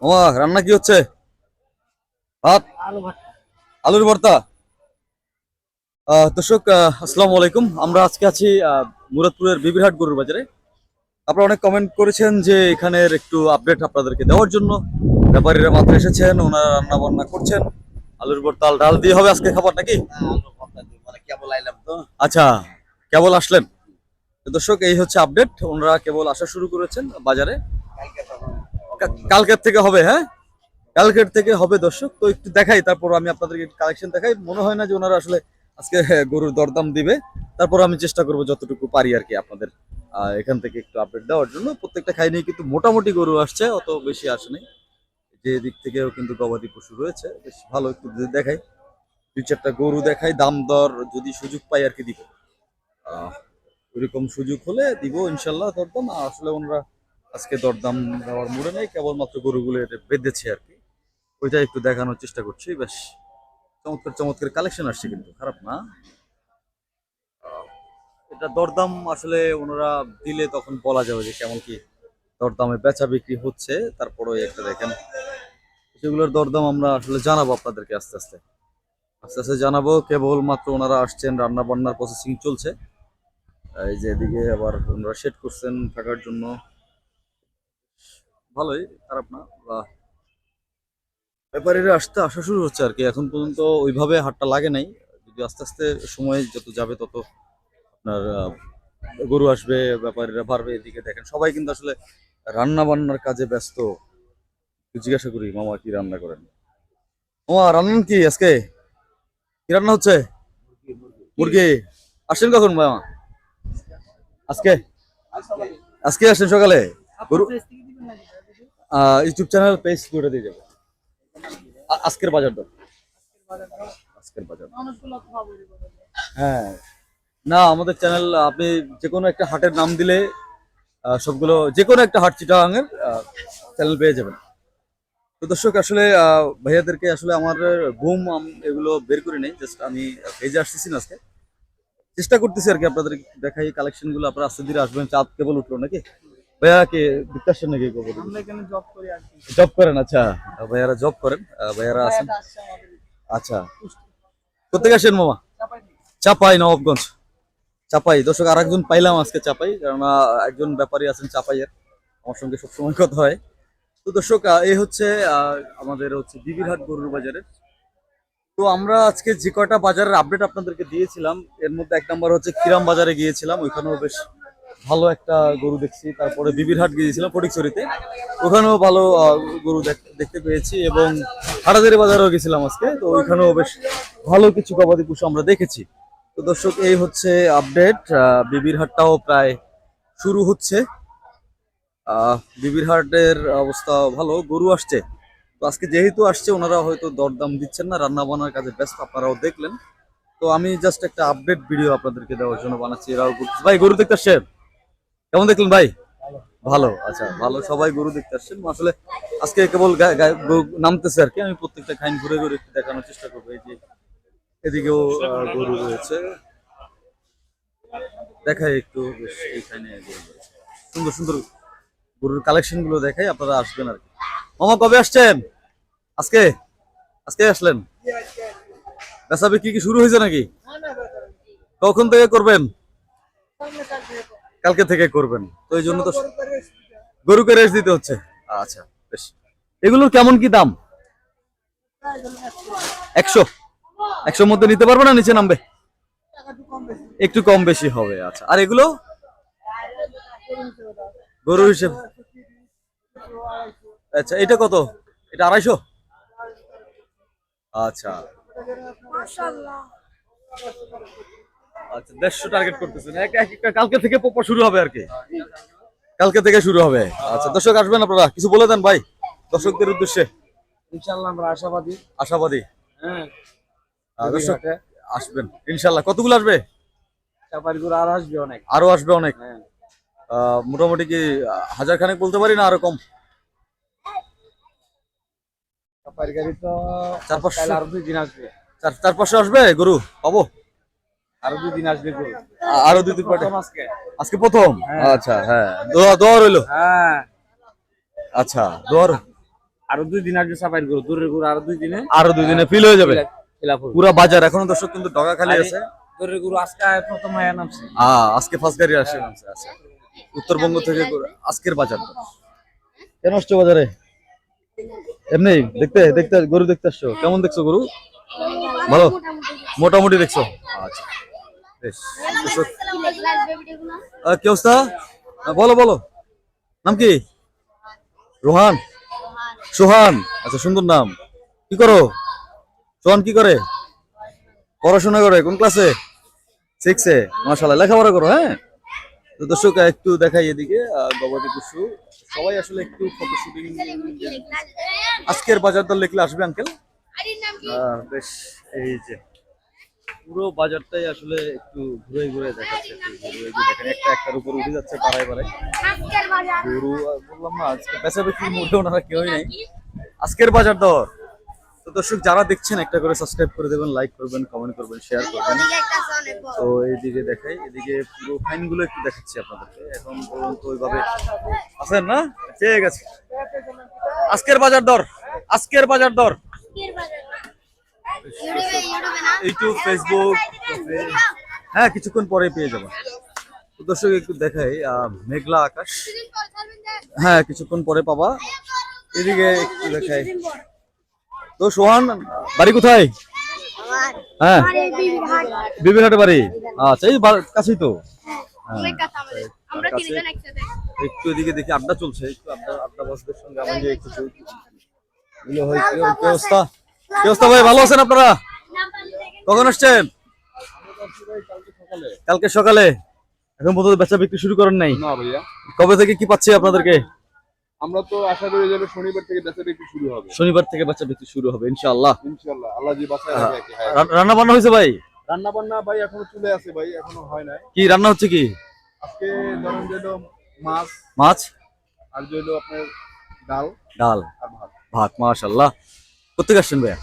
মামা রান্না কি হচ্ছে? ভাত? আলুর ভর্তা? দর্শক আসসালামু আলাইকুম। আমরা আজকে আছি মুরাদপুরের বিবিরহাট গরুর বাজারে। আপনারা অনেক কমেন্ট করেছেন যে এখানের একটু আপডেট আপনাদেরকে দেওয়ার জন্য। ব্যাপারীরা মাত্র এসেছেন ওনারা রান্না বান্না করছেন। আলুর ভর্তা ডাল দিয়ে হবে আজকে খাবার নাকি? মানে কেবল তো। আচ্ছা কেবল আসলেন? দর্শক এই হচ্ছে আপডেট ওনারা কেবল আসা শুরু করেছেন বাজারে। কালকের থেকে হবে হ্যাঁ? কালকের থেকে হবে দর্শক। তো একটু দেখাই তারপর আমি আপনাদেরকে কালেকশন দেখাই। মনে হয় না যে ওনারা আসলে আজকে হ্যাঁ, গরুর দরদাম দিবে। তারপর আমি চেষ্টা করব যতটুকু পারি আর কি আপনাদের আহ, এখান থেকে একটু আপডেট দেওয়ার জন্য। প্রত্যেকটা খাই নিয়ে কিন্তু মোটামুটি গরু আসছে অত বেশি আসেনি যে দিক থেকেও কিন্তু গবাদি পশু রয়েছে বেশ ভালো একটু দেখাই। দুই চারটা গরু দেখাই দাম দর যদি সুযোগ পাই আর কি দিব। আহ, ওইরকম সুযোগ হলে দিব, ইনশাল্লাহ দরদাম। আসলে ওনারা আজকে দরদাম দেওয়ার মোড়ে নেই, কেবলমাত্র গরুগুলো বেঁধেছে আর কি। ওইটা একটু দেখানোর চেষ্টা করছি। বেশ, চমৎকার চমৎকার কালেকশন আসছে কিন্তু, খারাপ না? এটা দরদাম আসলে ওনারা দিলে তখন বলা যাবে যে কেমন কি দরদামে বেচা বিক্রি হচ্ছে। তারপরে একটা দেখেন, সেগুলোর দরদাম আমরা আসলে জানাব আপনাদেরকে আস্তে আস্তে। আস্তে আস্তে জানাব, কেবলমাত্র ওনারা আসছেন রান্না বান্নার প্রসেসিং চলছে। এই যে এদিকে আবার ওনারা সেট করছেন থাকার জন্য। ভালোই, খারাপ না। বা ব্যাপারীরা আসতে আসা শুরু হচ্ছে আর কি। এখন পর্যন্ত ওইভাবে হাটটা লাগে নাই। যদি আস্তে আস্তে সময় যত যাবে তত আপনার গরু আসবে, ব্যাপারীরা বাড়বে এদিকে। দেখেন, সবাই কিন্তু আসলে রান্না বান্নার কাজে ব্যস্ত। জিজ্ঞাসা করি, মামা কি রান্না করেন? মামা রান্নান কি আজকে? কি রান্না হচ্ছে? মুরগি। আসছেন কখন, মামা? আজকে? আজকে আসছেন সকালে? ইউটিউব চ্যানেল পেজ করে দিয়ে যাব। আজকের বাজার দর। আজকের বাজার। হ্যাঁ। না, আমাদের চ্যানেল, আপনি যে কোনো একটা হাটের নাম দিলে সবগুলো যে কোনো একটা হাট চিটাগাঙের চ্যানেল পেয়ে যাবেন। তো দর্শক, আসলে ভাইয়াদেরকে আসলে আমার ঘুম এগুলো বের করে নেই জাস্ট আমি ভেজে আসতেছি না আজকে। চেষ্টা করতেছি আর কি আপনাদের দেখাই কালেকশনগুলো আপনারা আস্তে ধীরে আসবেন চাঁদ কেবল উঠল নাকি? ভাইয়া কি নাকি খবর জব করেন আচ্ছা। ভাইয়ারা জব করেন ভাইয়ারা আছেন? আচ্ছা। কোথেকে আসেন মামা? চাপাই। নবাবগঞ্জ। চাপাই। দর্শক আর একজন পাইলাম আজকে চাপাই কারণ একজন ব্যাপারী আছেন চাপাইয়ের। আমার সঙ্গে সবসময় কথা হয়। তো দর্শক এই হচ্ছে আহ, আমাদের হচ্ছে বিবিরহাট গরুর বাজারের তো আমরা আজকে যে কয়টা বাজারের আপডেট আপনাদেরকে দিয়েছিলাম এর মধ্যে এক নম্বর হচ্ছে কিরাম বাজারে গিয়েছিলাম ওইখানেও বেশ ভালো একটা গরু দেখছি। তারপরে বিবিরহাট গিয়েছিলাম ফটিকছড়িতে ওখানেও ভালো গরু দেখ- দেখতে পেয়েছি এবং হাটাদারি বাজারেও গেছিলাম আজকে তো ওইখানেও বেশ ভালো কিছু গবাদি পশু আমরা দেখেছি। তো দর্শক এই হচ্ছে আপডেট বিবির হাটটাও প্রায় শুরু হচ্ছে। আহ, বিবির হাটের অবস্থা ভালো গরু আসছে। তো আজকে যেহেতু আসছে, ওনারা হয়তো দরদাম দিচ্ছেন না, রান্না বান্নার কাজে ব্যস্ত, আপনারাও দেখলেন। তো আমি জাস্ট একটা আপডেট ভিডিও আপনাদেরকে দেওয়ার জন্য বানাচ্ছি, এরাও। ভাই, গরু দেখতে আসছেন? কেমন দেখলেন ভাই? ভালো আচ্ছা ভালো, সবাই গরু দেখতে আসছেন। আসলে আজকে কেবল নামতেছে আর কি, আমি প্রত্যেকটা খাইন ঘুরে ঘুরে একটু দেখানোর চেষ্টা করব। এই যে এদিকেও গরু রয়েছে। দেখাই একটু এইখানে। সুন্দর সুন্দর গরুর কালেকশনগুলো দেখাই, আপনারা আসবেন আর কি। মামা, কবে আসছেন? আজকে? আজকে আসলেন? বেচা বিক্রি কি শুরু হয়েছে নাকি? কখন থেকে করবেন? কালকে থেকে করবেন। তো এই জন্য তো। গরুকে রেস্ট দিতে হচ্ছে। আচ্ছা বেশ। এগুলোর কেমন কি দাম। একশো। একশোর মধ্যে নিতে পারবে না নিচে নামবে। একটু কম বেশি হবে আচ্ছা। আর এগুলো? গরু হিসেবে দাও। গরু হিসেবে একশো তিরিশ, একশো আড়াইশো। আচ্ছা এটা কত? এটা আড়াইশো? আচ্ছা। আচ্ছা দেড়শো টার্গেট করতেছেন। এক এক একটা কালকে থেকে পোপা শুরু হবে আর কি? কালকে থেকে শুরু হবে। আচ্ছা দর্শক আসবেন আপনারা? কিছু বলে দেন ভাই দর্শকদের উদ্দেশ্যে। ইনশাল্লাহ আমরা আশাবাদী। আশাবাদী? হ্যাঁ। দর্শক আসবেন ইনশাল্লাহ কতগুলো আসবে? আর আসবে অনেক। আরও আসবে অনেক? হ্যাঁ। আহ, মোটামুটি কি হাজার খানেক বলতে পারি না আরও কম? তো চার পাঁচশো? আর দুই দিন আসবে। চার চার পাঁচশো আসবে? গরু পাবো? আরও দুই দিন আসবে গরু। আরও দুই দিন পরে। আজকে। আজকে প্রথম? আচ্ছা হ্যাঁ। দোয়া দোয়া রইল। হ্যাঁ। আচ্ছা দোয়া রইল। আরও দুই দিন আসবে গরু দূরের গরু আরও দুই দিনে। আরও দুই দিনে ফিল হয়ে যাবে। পুরা বাজার এখনও দর্শক কিন্তু ডগা খালি আছে। দূরের গরু আজকে প্রথম আয়া নামছে। আহ আজকে ফার্স্ট গাড়ি আসে আচ্ছা। উত্তরবঙ্গ থেকে গরু- আজকের বাজার। কেন আসছো বাজারে? এমনি দেখতে দেখতে, গরু দেখতে আসছো? কেমন দেখছ গরু? ভালো? মোটামুটি দেখছ? আচ্ছা। বেশ। কি অবস্থা? বলো বলো। নাম কি? রোহান? সোহান। আচ্ছা সুন্দর নাম। কি করো? সোহান কি করে? পড়াশোনা করে? কোন ক্লাসে সিক্সে মাশাল্লাহ লেখাপড়া করো হ্যাঁ? তো দর্শক একটু দেখাই এদিকে গবাদি পশু। সবাই আসলে একটু ফটো শুটিং আজকের বাজার দর লিখলে আসবে আঙ্কেল বেশ এই যে। পুরো বাজারটাই আসলে একটু ঘুরে ঘুরে দেখাচ্ছে। দেখেন একটা একটার উপর উঠে যাচ্ছে পাড়ায় পাড়ায়। গরু বললাম না আজকে বেচা বিক্রি মোটে ওনারা কেউই নাই। আজকের বাজার দর। দর্শক, যারা দেখছেন একটা করে সাবস্ক্রাইব করে দেবেন লাইক করবেন কমেন্ট করবেন শেয়ার করবেন। তো এইদিকে দেখাই এদিকে পুরো ফাইনগুলো একটু দেখাচ্ছি আপনাদেরকে। এখন পর্যন্ত ওইভাবে আছেন না? ঠিক আছে আজকের বাজার দর, আজকের বাজার দর। ইউটিউব ফেসবুক হ্যাঁ কিছুক্ষণ পরে পেয়ে যাবেন। দর্শক, একটু দেখাই মেঘলা আকাশ। হ্যাঁ কিছুক্ষণ পরে পাবা। এদিকে একটু দেখাই। তো সোহান বাড়ি কোথায়? হ্যাঁ। বিবিরহাটে। বাড়ি? আচ্ছা এই কাছেই তো। তিনজন একসাথে। একটু এদিকে দেখি আড্ডা চলছে একটু আড্ডা আড্ডা বসদের সঙ্গে আমার একটু চলছে। এগুলো হয় কি কি অবস্থা কি অবস্থা ভাই ভালো আছেন আপনারা? কখন আসছেন? কালকে সকালে। এখন পর্যন্ত বেচা বিক্রি শুরু করেন নাই। ভাইয়া। কবে থেকে কি পাচ্ছি আপনাদেরকে? আমরা তো আশা করি যেন শনিবার থেকে বেচা বিক্রি শুরু হবে। শনিবার থেকে বেচা বিক্রি শুরু হবে ইনশাআল্লাহ। ইনশাল্লাহ আল্লাহ জি বাসায় হ্যাঁ। রান্না বান্না হয়েছে ভাই? রান্না বান্না ভাই এখনও চলে আছে ভাই এখনও হয় নাই। কি রান্না হচ্ছে কি? আজকে ধরেন যে মাছ মাছ? আর যে আপনার ডাল ডাল। আর ভাত। ভাত মাশাআল্লাহ। কোথেকে আসছেন ভাইয়া?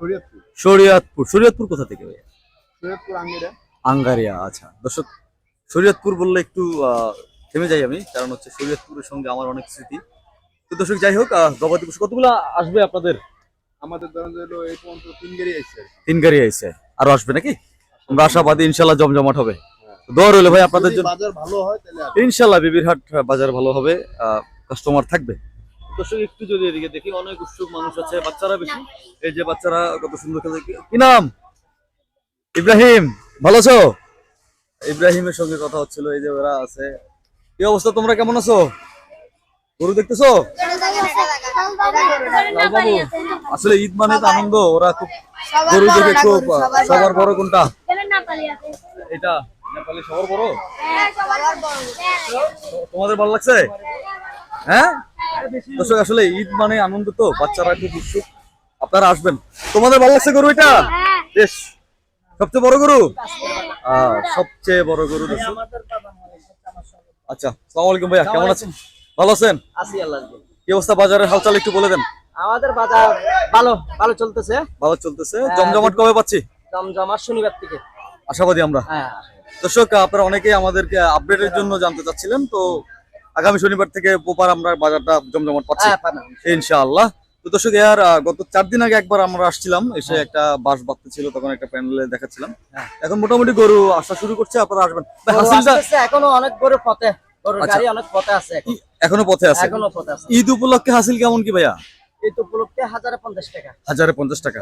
শরীয়তপুর। শরীয়তপুর। শরীয়তপুর কোথা থেকে ভাইয়া? শরীয়তপুর আঙ্গিরা। আঙ্গারিয়া আচ্ছা। দর্শক শরীয়তপুর বললে একটু আহ, থেমে যাই আমি কারণ হচ্ছে শরীয়তপুরের সঙ্গে আমার অনেক স্মৃতি। তো দর্শক যাই হোক গবাদি পশু কতগুলো আসবে আপনাদের? আমাদের ধরেন হলো এই পর্যন্ত তিন গাড়ি আসছে তিন গাড়ি আইছে আরও আসবে নাকি? আমরা আশাবাদী ইনশাল্লাহ জমজমাট হবে। তো দোয়া রইল ভাই আপনাদের জন্য। বাজার ভালো হয় তাহলে আর ইনশাল্লাহ বিবিরহাট বাজার ভালো হবে কাস্টমার থাকবে। দর্শক একটু যদি এদিকে দেখি অনেক উৎসুক মানুষ আছে বাচ্চারা বেশি। এই যে বাচ্চারা কত সুন্দর খেলে কি- কি নাম? ইব্রাহিম ভালো আছো? ইব্রাহিমের সঙ্গে কথা হচ্ছিল এই যে ওরা আছে। কি অবস্থা তোমরা কেমন আছো? গরু দেখতেছো? আসলে ঈদ মানে তো আনন্দ ওরা খুব গরু দেখে খুব সবার বড় কোনটা? এটা নেপালি সবার বড়? তোমাদের ভালো লাগছে? হ্যাঁ? দর্শক আসলে ঈদ মানে আনন্দ তো বাচ্চারা খুব উৎসুক। আপনারা আসবেন। তোমাদের ভালো লাগছে গরু এটা? বেশ। সবচেয়ে বড় গরু? আহ, সবচেয়ে বড় গরু দর্শক। আচ্ছা সালাম আলাইকুম ভাইয়া কেমন আছেন? ভালো আছেন? আসি আল্লাহ কি অবস্থা বাজারের হালচাল একটু বলে দেন। আমাদের বাজার ভালো ভালো চলতেছে। ভালো চলতেছে। জমজমাট কবে পাচ্ছি? জমজমার শনিবার থেকে। আশাবাদী আমরা। হ্যাঁ। দর্শক আপনারা অনেকেই আমাদেরকে আপডেটের জন্য জানতে চাচ্ছিলেন তো আগামী শনিবার থেকে পোপার আমরা বাজারটা জমজমাট পাচ্ছি। হ্যাঁ ইনশাআল্লাহ। তো দর্শক এর গত চার দিন আগে একবার আমরা আসছিলাম এসে একটা বাস বাঁধতে ছিল তখন একটা প্যান্ডেলে দেখাচ্ছিলাম। হ্যাঁ। এখন মোটামুটি গরু আসা শুরু করছে আপনারা আসবেন। এখনও অনেক গরু পথে। আচ্ছা। গাড়ি অনেক পথে আছে এখনও। পথে আছে? এখনও পথে আছে। ঈদ উপলক্ষে হাসিল কেমন কি ভাইয়া? তো উপলক্ষে হাজারে পঞ্চাশ টাকা। হাজারে পঞ্চাশ টাকা।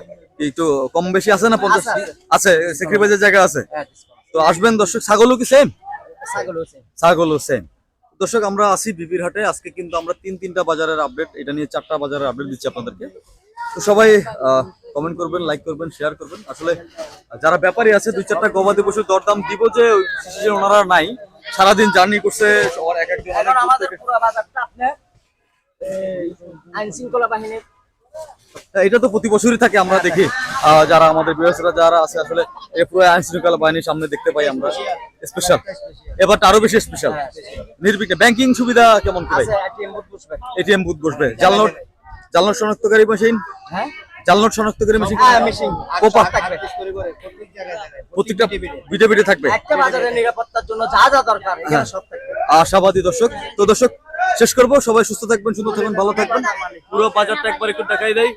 একটু কম বেশি আছে না পঞ্চাশ? আছে, আছে। সেক্রিফাইসের জায়গা আছে? হ্যাঁ, তো আসবেন দর্শক ছাগলও কি সেম ছাগলও সেম দর্শক আমরা আসি বিবির হাটে। আজকে কিন্তু আমরা তিন তিনটা বাজারের আপডেট এটা নিয়ে চারটা বাজারের আপডেট দিচ্ছি আপনাদেরকে। তো সবাই কমেন্ট করবেন লাইক করবেন শেয়ার করবেন। আসলে যারা ব্যাপারী আছে দুই চারটা গবাদি পশুর দরদাম দিব যে ওনারা নাই। সারাদিন জার্নি করছে সবার এক একজন অনেক দূর থেকে- পুরো বাজারটা আপনার আইন শৃঙ্খলা বাহিনীর। হ্যাঁ, এটা তো প্রতি বছরই থাকে আমরা দেখি। যারা আমাদের বিএসরা যারা আছে আসলে এই পুরো আইন শৃঙ্খলা বাহিনীর সামনে দেখতে পাই আমরা। স্পেশাল এবার আরও বেশি স্পেশাল নির্বিঘ্নে। ব্যাংকিং সুবিধা কেমন করে এটিএম বুথ বসবে। এটিএম বুথ বসবে। জাল নোট জাল নোট শনাক্তকারী মেশিন হ্যাঁ? জাল নোট শনাক্তকারী মেশিন মেশিন প্রত্যেকটা থাকবে। একটা বাজারের নিরাপত্তার জন্য যা যা দরকার হ্যাঁ। সব থাকবে। আশাবাদী দর্শক। তো দর্শক শেষ করব। সবাই সুস্থ থাকবেন সুন্দর থাকবেন ভালো থাকবেন। পুরো বাজারটা একবার একটু দেখাই দেয়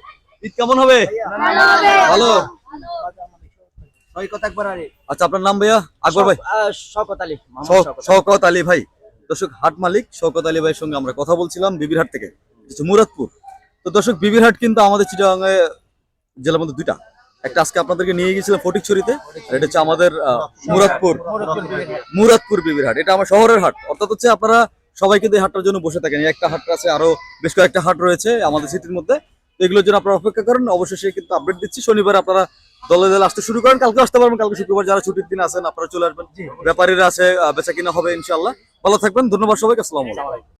ঈদ কেমন হবে? ভালো? আচ্ছা আপনার নাম ভাইয়া? আকবর ভাই? আলী শওকত। শওকত আলী ভাই। দর্শক হাট মালিক শওকত আলী ভাইয়ের সঙ্গে আমরা কথা বলছিলাম বিবিরহাট থেকে। মুরাদপুর। তো দর্শক বিবিরহাট কিন্তু আমাদের চিটাগাঙ্গে জেলার মধ্যে দুইটা। একটা আজকে আপনাদেরকে নিয়ে গিয়েছিলাম ফটিকছড়িতে আর এটা হচ্ছে আমাদের মুরাদপুর মুরাদপুর বিবিরহাট। এটা আমার শহরের হাট। অর্থাৎ হচ্ছে আপনারা সবাই কিন্তু এই হাটটার জন্য বসে থাকেন। একটা হাট আছে আরও বেশ কয়েকটা হাট রয়েছে আমাদের সিটির মধ্যে। এগুলোর জন্য আপনারা অপেক্ষা করেন। অবশ্যই কিন্তু আপডেট দিচ্ছি। শনিবার আপনারা দলে দলে আসতে শুরু করেন। কালকে আসতে পারবেন। কালকে শুক্রবার যারা ছুটির দিন আছেন আপনারা চলে আসবেন। ব্যাপারীরা আছে বেচা কিনা হবে ইনশাল্লাহ ভালো থাকবেন। ধন্যবাদ সবাইকে। আসসালামু আলাইকুম।